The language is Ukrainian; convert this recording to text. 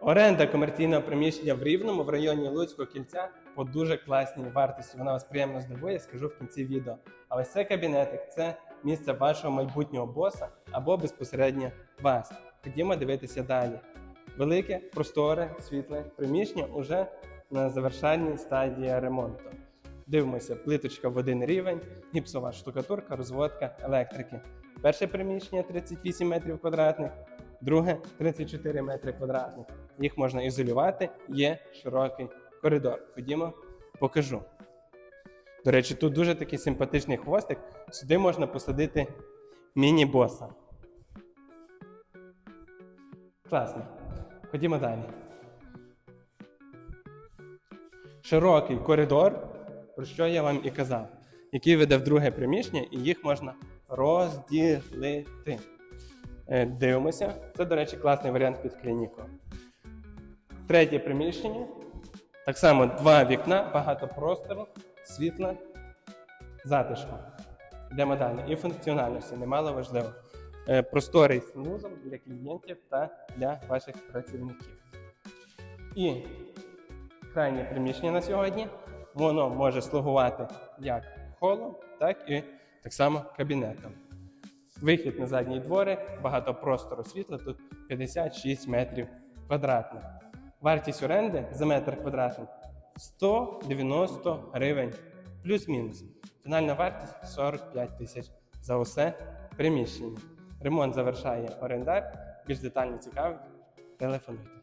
Оренда комерційного приміщення в Рівному в районі Луцького кільця по дуже класній вартості. Вона вас приємно здивує, скажу в кінці відео. А ось це кабінетик це місце вашого майбутнього боса або безпосередньо вас. Ходімо дивитися далі. Велике, просторе, світле приміщення уже на завершальній стадії ремонту. Дивимося, плиточка в один рівень, гіпсова штукатурка, розводка електрики. Перше приміщення 38 метрів квадратних, друге 34 метри квадратних. Їх можна ізолювати, є широкий коридор. Ходімо, покажу. До речі, тут дуже такий симпатичний хвостик. Сюди можна посадити міні-боса. Класно. Ходімо далі. Широкий коридор, про що я вам і казав, який веде в друге приміщення, і їх можна розділити. Е, Дивимося. Це, до речі, класний варіант під клініку. Третє приміщення. Так само два вікна, багато простору, світла, затишку. Йдемо далі. І функціональності немало важливо. Е, Просторий санвузол для клієнтів та для ваших працівників. І крайнє приміщення на сьогодні. Воно може слугувати як холом, так і так само кабінетом. Вихід на задній дворик, багато простору світла, тут 56 метрів квадратних. Вартість оренди за метр квадратний 190 гривень плюс-мінус. Фінальна вартість 45 тисяч за усе приміщення. Ремонт завершає орендар. Більш детально цікавить, телефонуйте.